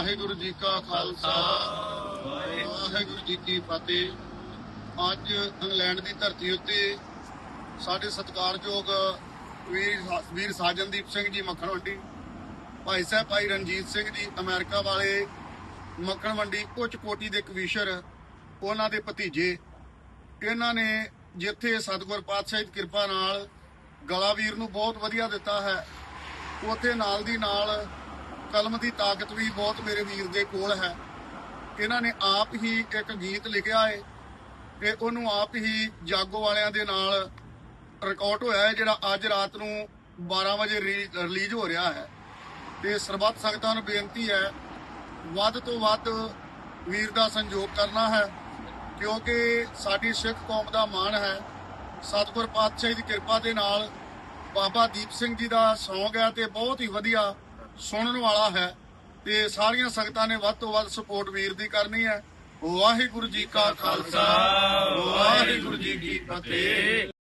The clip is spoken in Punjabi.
ਵਾਹਿਗੁਰੂ ਜੀ ਕਾ ਖਾਲਸਾ, ਵਾਹਿਗੁਰੂ ਜੀ ਕੀ ਫਤਿਹ। ਅੱਜ ਇੰਗਲੈਂਡ ਦੀ ਧਰਤੀ ਉੱਤੇ ਸਾਡੇ ਸਤਿਕਾਰਯੋਗ ਵੀਰ ਵੀਰ ਸਾਜਨਦੀਪ ਸਿੰਘ ਜੀ ਮੱਖਣ ਮੰਡੀ ਭਾਈ ਸਾਹਿਬ ਭਾਈ ਰਣਜੀਤ ਸਿੰਘ ਜੀ, ਅਮਰੀਕਾ ਵਾਲੇ ਮੱਖਣ ਮੰਡੀ ਉੱਚ ਕੋਟੀ ਦੇ ਕਵੀਸ਼ਰ ਉਹਨਾਂ ਦੇ ਭਤੀਜੇ। ਇਹਨਾਂ ਨੇ ਜਿੱਥੇ ਸਤਿਗੁਰ ਪਾਤਸ਼ਾਹ ਦੀ ਕਿਰਪਾ ਨਾਲ ਗਲਾ ਵੀਰ ਨੂੰ ਬਹੁਤ ਵਧੀਆ ਦਿੱਤਾ ਹੈ, ਉੱਥੇ ਨਾਲ ਦੀ ਨਾਲ ਕਲਮ ਦੀ ਤਾਕਤ ਵੀ ਬਹੁਤ ਮੇਰੇ ਵੀਰ ਦੇ ਕੋਲ ਹੈ। ਇਹਨਾਂ ਨੇ ਆਪ ਹੀ ਇੱਕ ਗੀਤ ਲਿਖਿਆ ਹੈ ਤੇ ਉਹਨੂੰ ਆਪ ਹੀ ਜਾਗੋ ਵਾਲਿਆਂ ਦੇ ਨਾਲ ਰਿਕਾਰਡ ਹੋਇਆ ਹੈ ਜਿਹੜਾ ਅੱਜ ਰਾਤ ਨੂੰ 12 ਵਜੇ ਰਿਲੀਜ਼ ਹੋ ਰਿਹਾ ਹੈ। ਤੇ ਸਰਬੱਤ ਸੰਗਤਾਂ ਨੂੰ ਬੇਨਤੀ ਹੈ, ਵੱਧ ਤੋਂ ਵੱਧ ਵੀਰ ਦਾ ਸੰਯੋਗ ਕਰਨਾ ਹੈ, ਕਿਉਂਕਿ ਸਾਡੀ ਸਿੱਖ ਕੌਮ ਦਾ ਮਾਣ ਹੈ। ਸਤਿਗੁਰ ਪਾਤਸ਼ਾਹ ਦੀ ਕਿਰਪਾ ਦੇ ਨਾਲ ਬਾਬਾ ਦੀਪ ਸਿੰਘ ਜੀ ਦਾ ਸੌਂਗ ਹੈ ਤੇ ਬਹੁਤ ਹੀ ਵਧੀਆ ਸੁਣਨ ਵਾਲਾ ਹੈ। ਤੇ ਸਾਰੀਆਂ ਸੰਗਤਾਂ ਨੇ ਵੱਧ ਤੋਂ ਵੱਧ ਸਪੋਰਟ ਵੀਰ ਦੀ ਕਰਨੀ ਹੈ। ਵਾਹਿਗੁਰੂ ਜੀ ਕਾ ਖਾਲਸਾ, ਵਾਹਿਗੁਰੂ ਜੀ ਕੀ ਫਤਿਹ।